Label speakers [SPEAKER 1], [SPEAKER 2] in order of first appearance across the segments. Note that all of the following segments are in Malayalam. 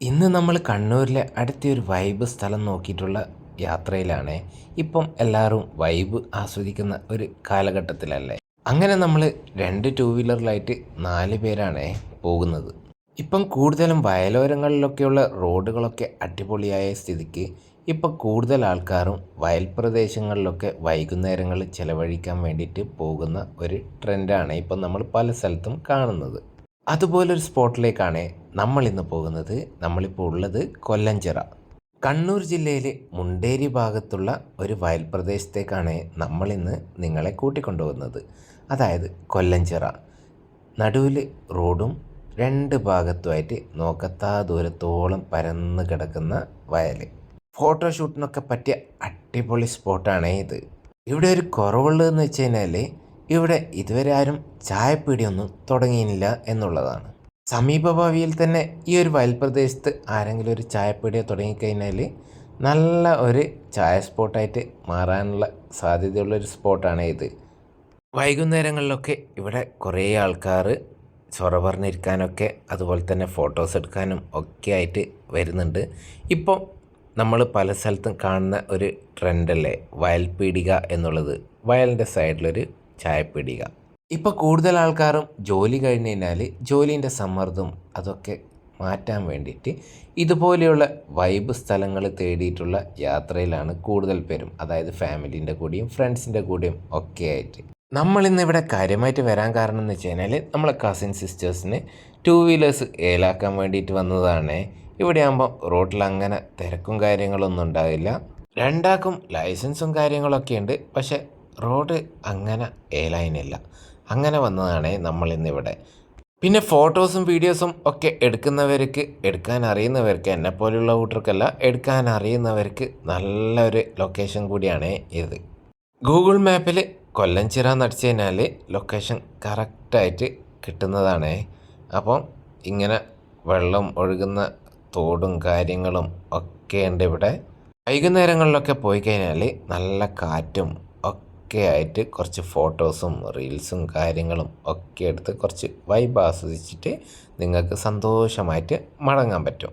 [SPEAKER 1] ഇന്ന് നമ്മൾ കണ്ണൂരിലെ അടുത്തൊരു വൈബ് സ്ഥലം നോക്കിയിട്ടുള്ള യാത്രയിലാണ്. ഇപ്പം എല്ലാവരും വൈബ് ആസ്വദിക്കുന്ന ഒരു കാലഘട്ടത്തിലല്ലേ? അങ്ങനെ നമ്മൾ രണ്ട് ടൂ വീലറിലായിട്ട് നാല് പേരാണ് പോകുന്നത്. ഇപ്പം കൂടുതലും വയലോരങ്ങളിലൊക്കെയുള്ള റോഡുകളൊക്കെ അടിപൊളിയായ സ്ഥിതിക്ക് ഇപ്പം കൂടുതൽ ആൾക്കാരും വയൽ പ്രദേശങ്ങളിലൊക്കെ വൈകുന്നേരങ്ങൾ ചിലവഴിക്കാൻ വേണ്ടിയിട്ട് പോകുന്ന ഒരു ട്രെൻഡാണ് ഇപ്പം നമ്മൾ പല സ്ഥലത്തും കാണുന്നത്. അതുപോലൊരു സ്പോട്ടിലേക്കാണ് നമ്മൾ ഇന്ന് പോകുന്നത് നമ്മളിപ്പോൾ ഉള്ളത് കൊല്ലഞ്ചിറ. കണ്ണൂർ ജില്ലയിലെ മുണ്ടേരി ഭാഗത്തുള്ള ഒരു വയൽ പ്രദേശത്തേക്കാണ് നമ്മളിന്ന് നിങ്ങളെ കൂട്ടിക്കൊണ്ടുപോകുന്നത്. അതായത് കൊല്ലഞ്ചിറ. നടുവിൽ റോഡും രണ്ട് ഭാഗത്തുമായിട്ട് നോക്കത്താ ദൂരത്തോളം പരന്ന് കിടക്കുന്ന വയൽ ഫോട്ടോഷൂട്ടിനൊക്കെ പറ്റിയ അടിപൊളി സ്പോട്ടാണ് ഇത്. ഇവിടെ ഒരു കുറവുള്ളതെന്ന് വെച്ച് കഴിഞ്ഞാൽ ഇവിടെ ഇതുവരെ ആരും ചായപ്പീടിയൊന്നും തുടങ്ങിയില്ല എന്നുള്ളതാണ്. സമീപഭാവിയിൽ തന്നെ ഈ ഒരു വയൽപ്രദേശത്ത് ആരെങ്കിലും ഒരു ചായപ്പീടിയ തുടങ്ങിക്കഴിഞ്ഞാൽ നല്ല ഒരു ചായ സ്പോട്ടായിട്ട് മാറാനുള്ള സാധ്യതയുള്ളൊരു സ്പോട്ടാണ് ഇത്. വൈകുന്നേരങ്ങളിലൊക്കെ ഇവിടെ കുറേ ആൾക്കാർ ചൊറ പറഞ്ഞിരിക്കാനൊക്കെ അതുപോലെ തന്നെ ഫോട്ടോസ് എടുക്കാനും ഒക്കെ ആയിട്ട് വരുന്നുണ്ട്. ഇപ്പോൾ നമ്മൾ പല സ്ഥലത്തും കാണുന്ന ഒരു ട്രെൻഡല്ലേ? വയൽപീടിക എന്നുള്ളത്. വയലിന്റെ സൈഡിലൊരു ചായപ്പീടിക. ഇപ്പോൾ കൂടുതൽ ആൾക്കാരും ജോലി കഴിഞ്ഞ് കഴിഞ്ഞാൽ ജോലീന്റെ സമ്മർദ്ദം അതൊക്കെ മാറ്റാൻ വേണ്ടിയിട്ട് ഇതുപോലെയുള്ള വൈബ് സ്ഥലങ്ങൾ തേടിയിട്ടുള്ള യാത്രയിലാണ് കൂടുതൽ പേരും. അതായത് ഫാമിലീന്റെ കൂടെയും ഫ്രണ്ട്സിന്റെ കൂടെയും ഒക്കെ ആയിട്ട്. നമ്മളിന്ന് ഇവിടെ കാര്യമായിട്ട് വരാൻ കാരണം എന്ന് വെച്ച് കഴിഞ്ഞാൽ നമ്മളെ കസിൻ സിസ്റ്റേഴ്സിന് ടു വീലേഴ്സ് ഏലാക്കാൻ വേണ്ടിയിട്ട് വന്നതാണ്. ഇവിടെ ആകുമ്പോൾ റോഡിൽ അങ്ങനെ തിരക്കും കാര്യങ്ങളൊന്നും ഉണ്ടാവില്ല. രണ്ടാക്കും ലൈസൻസും കാര്യങ്ങളൊക്കെ ഉണ്ട്. പക്ഷേ റോഡ് അങ്ങനെ ഏലൈനില്ല അങ്ങനെ വന്നതാണ് നമ്മൾ ഇന്നിവിടെ പിന്നെ ഫോട്ടോസും വീഡിയോസും ഒക്കെ എടുക്കുന്നവർക്ക് എടുക്കാൻ അറിയുന്നവർക്ക് എന്നെ പോലെയുള്ള കൂട്ടർക്കല്ല എടുക്കാൻ അറിയുന്നവർക്ക് നല്ലൊരു ലൊക്കേഷൻ കൂടിയാണ് ഇത്. ഗൂഗിൾ മാപ്പിൽ കൊല്ലം ചിറ നടിച്ചു കഴിഞ്ഞാൽ ലൊക്കേഷൻ കറക്റ്റായിട്ട് കിട്ടുന്നതാണ്. അപ്പം ഇങ്ങനെ വെള്ളം ഒഴുകുന്ന തോടും കാര്യങ്ങളും ഒക്കെ ഉണ്ട് ഇവിടെ. വൈകുന്നേരങ്ങളിലൊക്കെ പോയി കഴിഞ്ഞാൽ നല്ല കാറ്റും ഒക്കെ ആയിട്ട് കുറച്ച് ഫോട്ടോസും റീൽസും കാര്യങ്ങളും ഒക്കെ എടുത്ത് കുറച്ച് വൈബ് ആസ്വദിച്ചിട്ട് നിങ്ങൾക്ക് സന്തോഷമായിട്ട് മടങ്ങാൻ പറ്റും.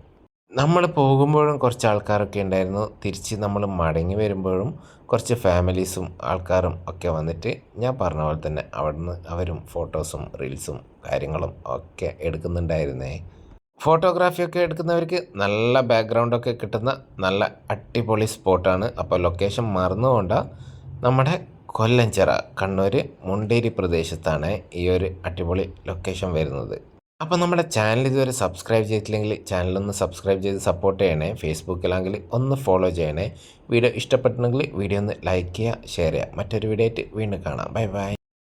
[SPEAKER 1] നമ്മൾ പോകുമ്പോഴും കുറച്ച് ആൾക്കാരൊക്കെ ഉണ്ടായിരുന്നു. തിരിച്ച് നമ്മൾ മടങ്ങി വരുമ്പോഴും കുറച്ച് ഫാമിലീസും ആൾക്കാരും ഒക്കെ വന്നിട്ട് ഞാൻ പറഞ്ഞ പോലെ തന്നെ അവിടുന്ന് അവരും ഫോട്ടോസും റീൽസും കാര്യങ്ങളും ഒക്കെ എടുക്കുന്നുണ്ടായിരുന്നേ. ഫോട്ടോഗ്രാഫിയൊക്കെ എടുക്കുന്നവർക്ക് നല്ല ബാക്ക്ഗ്രൗണ്ടൊക്കെ കിട്ടുന്ന നല്ല അടിപൊളി സ്പോട്ടാണ് അപ്പോൾ ലൊക്കേഷൻ മറന്നുകൊണ്ട നമ്മുടെ കൊല്ലഞ്ചിറ കണ്ണൂർ മുണ്ടേരി പ്രദേശത്താണ് ഈ ഒരു അടിപൊളി ലൊക്കേഷൻ വരുന്നത്. അപ്പോൾ നമ്മുടെ ചാനൽ ഇതുവരെ സബ്സ്ക്രൈബ് ചെയ്തിട്ടില്ലെങ്കിൽ ചാനലൊന്ന് സബ്സ്ക്രൈബ് ചെയ്ത് സപ്പോർട്ട് ചെയ്യണേ. ഫേസ്ബുക്കിലാണെങ്കിൽ ഒന്ന് ഫോളോ ചെയ്യണേ. വീഡിയോ ഇഷ്ടപ്പെട്ടിട്ടുണ്ടെങ്കിൽ വീഡിയോ ഒന്ന് ലൈക്ക് ചെയ്യുക ഷെയർ ചെയ്യുക. മറ്റൊരു വീഡിയോ ആയിട്ട് വീണ്ടും കാണാം. Bye bye